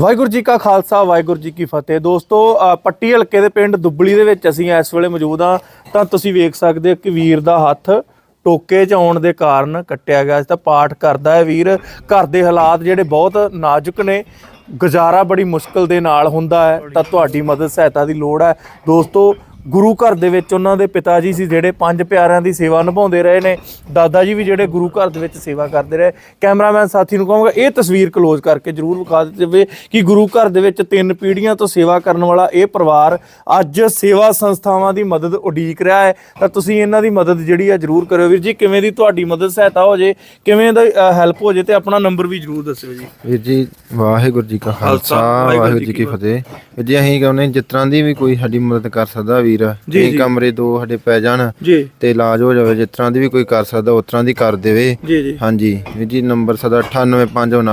ਵਾਹਿਗੁਰੂ ਜੀ ਕਾ ਖਾਲਸਾ, ਵਾਹਿਗੁਰੂ ਜੀ ਕੀ ਫਤਿਹ। ਦੋਸਤੋ ਪੱਟੀ ਹਲਕੇ ਦੇ ਪਿੰਡ ਦੁੱਬਲੀ ਦੇ ਵਿੱਚ ਅਸੀਂ ਇਸ ਵੇਲੇ ਮੌਜੂਦ ਹਾਂ। ਤਾਂ ਤੁਸੀਂ ਵੇਖ ਸਕਦੇ ਹੋ ਕਿ ਵੀਰ ਦਾ ਹੱਥ ਟੋਕੇ 'ਚ ਆਉਣ ਦੇ ਕਾਰਨ ਕੱਟਿਆ ਗਿਆ। ਸੀ ਤਾਂ ਪਾਠ ਕਰਦਾ ਹੈ ਵੀਰ। ਘਰ ਦੇ ਹਾਲਾਤ ਜਿਹੜੇ ਬਹੁਤ ਨਾਜ਼ੁਕ ਨੇ। ਗੁਜ਼ਾਰਾ ਬੜੀ ਮੁਸ਼ਕਲ ਦੇ ਨਾਲ ਹੁੰਦਾ ਹੈ। ਤਾਂ ਤੁਹਾਡੀ ਮਦਦ ਸਹਾਇਤਾ ਦੀ ਲੋੜ ਹੈ। ਦੋਸਤੋ ਗੁਰੂ ਘਰ ਦੇ ਵਿੱਚ ਉਹਨਾਂ ਦੇ ਪਿਤਾ ਜੀ ਸੀ ਜਿਹੜੇ ਪੰਜ ਪਿਆਰਿਆਂ ਦੀ ਸੇਵਾ ਨਿਭਾਉਂਦੇ ਰਹੇ ਨੇ। ਦਾਦਾ ਜੀ ਵੀ ਜਿਹੜੇ ਗੁਰੂ ਘਰ ਦੇ ਵਿੱਚ ਸੇਵਾ ਕਰਦੇ ਰਹੇ। ਕੈਮਰਾਮੈਨ ਸਾਥੀ ਨੂੰ ਕਹਾਂਗਾ ਇਹ ਤਸਵੀਰ ਕਲੋਜ਼ ਕਰਕੇ ਜਰੂਰ ਵਿਖਾ ਦਿੱਤੀ ਜਾਵੇ ਕਿ ਗੁਰੂ ਘਰ ਦੇ ਵਿੱਚ ਤਿੰਨ ਪੀੜ੍ਹੀਆਂ ਤੋਂ ਸੇਵਾ ਕਰਨ ਵਾਲਾ ਇਹ ਪਰਿਵਾਰ ਅੱਜ ਸੇਵਾ ਸੰਸਥਾਵਾਂ ਦੀ ਮਦਦ ਉਡੀਕ ਰਿਹਾ ਹੈ। ਤਾਂ ਤੁਸੀਂ ਇਹਨਾਂ ਦੀ ਮਦਦ ਜਿਹੜੀ ਆ ਜਰੂਰ ਕਰਿਓ। ਵੀਰ ਜੀ ਕਿਵੇਂ ਦੀ ਤੁਹਾਡੀ ਮਦਦ ਸਹਾਇਤਾ ਹੋ ਜੇ ਕਿਵੇਂ ਦਾ ਹੈਲਪ ਹੋ ਜੇ ਤੇ ਆਪਣਾ ਨੰਬਰ ਵੀ ਜਰੂਰ ਦੱਸਿਓ ਜੀ। ਵੀਰ ਜੀ ਵਾਹਿਗੁਰੂ ਜੀ ਕਾ ਖਾਲਸਾ ਵਾਹਿਗੁਰੂ ਜੀ ਕੀ ਫਤਿਹ। ਵੀਰ ਜੀ ਅਸੀਂ ਕਹਿੰਦੇ ਜਿਸ ਤਰ੍ਹਾਂ ਦੀ ਵੀ ਕੋਈ ਸਾਡੀ ਮਦਦ ਕਰ ਸਕਦਾ ਵੀਰ ਜੀ, ਇਹ। ਕਮਰੇ ਦੋ ਸਾਡੇ ਪੈ ਜਾਣ ਜੀ। ਤੇ ਇਲਾਜ ਹੋ ਜਾਵੇ ਜਿਸ ਤਰ੍ਹਾਂ ਦੀ ਵੀ ਕੋਈ ਕਰ ਸਕਦਾ ਉਸ ਤਰ੍ਹਾਂ ਦੀ ਕਰ ਦੇਵੇ। ਜੀ ਜੀ। ਹਾਂਜੀ ਵੀਰ ਜੀ ਨੰਬਰ ਸਦਾ 98559